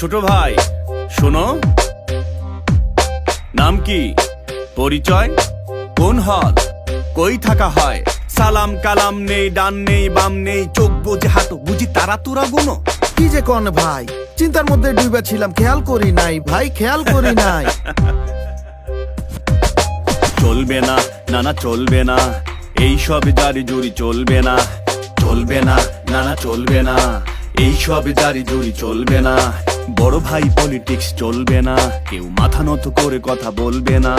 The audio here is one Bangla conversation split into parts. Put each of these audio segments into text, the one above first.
ছোট ভাই শোনো। নাম কি? পরিচয়? কোন হল? কই থাকা হয়? সালাম কালাম নেই ডান নেই বাম নেই চোখ বুঝে হাঁটো। বুঝি তারা তুরা গুনো? কি যে কোন ভাই? চিন্তার মধ্যে ডুবে ছিলাম খেয়াল করি নাই। ভাই খেয়াল করি নাই। চলবে না না না চলবে না। এই সব দাড়ি জুড়ি চলবে না। চলবে না না না চলবে না। এই সব দাড়ি জুড়ি চলবে না। বড় ভাই পলিটিক্স চলবে না, কেউ মাথা নত করে কথা বলবে না।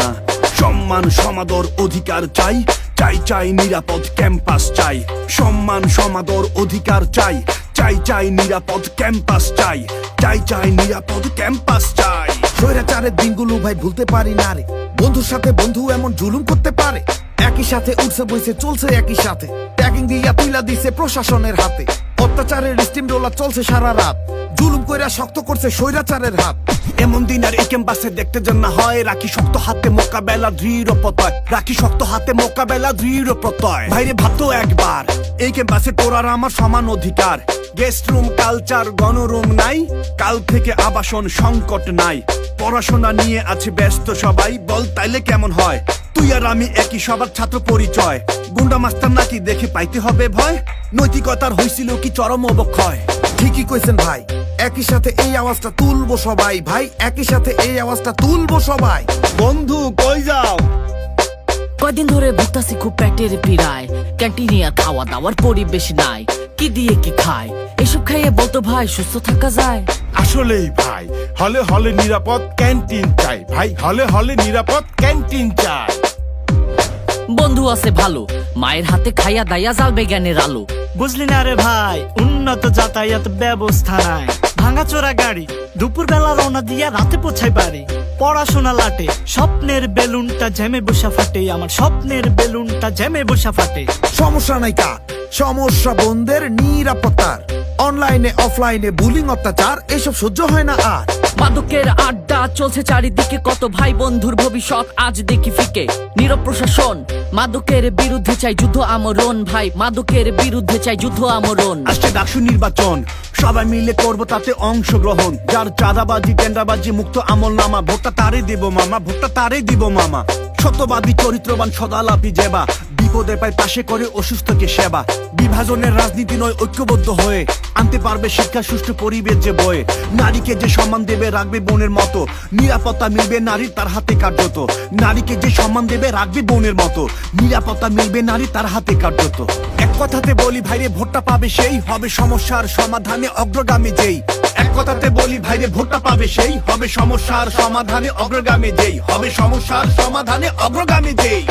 সম্মান, সমাদর অধিকার চাই চাই চাই নিরাপদ ক্যাম্পাস চাই। সম্মান, সমাদর অধিকার চাই চাই চাই নিরাপদ ক্যাম্পাস চাই চাই চাই নিরাপদ ক্যাম্পাস চাই। স্বৈরাচারের দিনগুলো ভাই ভুলতে পারি না রে। বন্ধুর সাথে বন্ধু এমন জুলুম করতে পারে। একই সাথে উঠছে বইছে, চলছে একই সাথে। ট্যাগিং দিয়া তুইলা দিছে প্রশাসনের হাতে। অত্যাচারের স্টিম রোলার চলছে সারা রাত। জুলুম কইরা শক্ত করছে স্বৈরাচারের হাত। এমন দিন আর ক্যাম্পাসে দেখতে যেন না হয়। রাখি শক্ত হাতে মোকাবেলা, দৃঢ় প্রত্যয়। রাখি শক্ত হাতে মোকাবেলা, দৃঢ় প্রত্যয়। ভাইরে ভাবতো একবার। এই ক্যাম্পাসে তোর আর আমার সমান অধিকার। গেস্ট রুম কালচার গণরুম নাই। কাল থেকে আবাসন সংকট নাই। পড়াশোনা নিয়ে আছে ব্যস্ত সবাই, বল তাইলে কেমন হয়? তুই আর আমি একই সবার ছাত্র পরিচয়। গুন্ডা মাস্টার নাকি দেখে পাইতে হবে ভয়? নৈতিকতার হইছিল কি চরম অবক্ষয়? ঠিকই কইছেন ভাই, একই সাথে এই আওয়াজটা তুলবো সবাই। ভাই, একই সাথে এই আওয়াজটা তুলবো সবাই। বন্ধু, কই যাও? কয়দিন ধরে ভুগতাছি খুব পেটের পীড়ায়। ক্যান্টিনে খাওয়া দাওয়ার পরিবেশ নাই। কি দিয়ে কি খায়? এসব খাইয়ে বলতো ভাই সুস্থ থাকা যায়। আসলেই ভাই হলে হলে নিরাপদ ক্যান্টিন চাই। ভাই হলে হলে নিরাপদ ক্যান্টিন চাই। বন্ধু আছে ভালো মায়ের হাতে খাইয়া দাইয়া জালবে জ্ঞানের আলো। বুঝলি না রে ভাই উন্নত যাতায়াত ব্যবস্থা নাই। ভাঙাচোরা গাড়ি দুপুর বেলা রওনা দিয়া রাতে পৌঁছাই পারি পড়াশোনা লাটে স্বপ্নের বেলুনটা জ্যামে বসা ফাটে। আমার স্বপ্নের বেলুনটা জ্যামে বসা ফাটে। সমস্যা নাই কার সমস্যা বন্ধের নিরাপত্তার। অনলাইনে অফলাইনে বুলিং অত্যাচার এসব সহ্য হয় না আর। মাদকের আড্ডা চলছে চারিদিকে কত ভাই বন্ধুর ভবিষ্যৎ আজ দেখি ফিকে। নীরব প্রশাসন মাদকের বিরুদ্ধে চাই যুদ্ধ আমরণ ভাই মাদকের বিরুদ্ধে চাই যুদ্ধ আমরণ। আসছে ডাকসু নির্বাচন সবাই মিলে করব তাতে অংশগ্রহণ। যার চাঁদাবাজি টেন্ডারবাজি মুক্ত আমল নামা ভোটটা তারে দেব মামা ভোটটা তারে দিব মামা। শতবাদী চরিত্রবান সদালাপি জেবা। বিপদে পায়, পাশে করে অসুস্থকে সেবা। বিভাজনের রাজনীতি নয়, ঐক্যবদ্ধ হয়ে। আনতে পারবে শিক্ষা, সুষ্ঠু পরিবেশ যে বয়ে। নারীকে যে সম্মান দেবে, রাখবে বোনের মতো। নিরাপত্তা মিলবে নারীর তার হাতে কার্যত। নারীকে যে সম্মান দেবে, রাখবে বোনের মতো। নিরাপত্তা মিলবে নারী তার হাতে কার্যত। এক কথাতে বলি, ভাইরে, ভোটটা পাবে সেই। হবে সমস্যার সমাধানে অগ্রগামী যেই। এক কথাতে বলি, ভাইরে, ভোটটা পাবে সেই। হবে সমস্যার সমাধানে অগ্রগামী যেই। হবে সমস্যার সমাধানে অগ্রগামী যেই।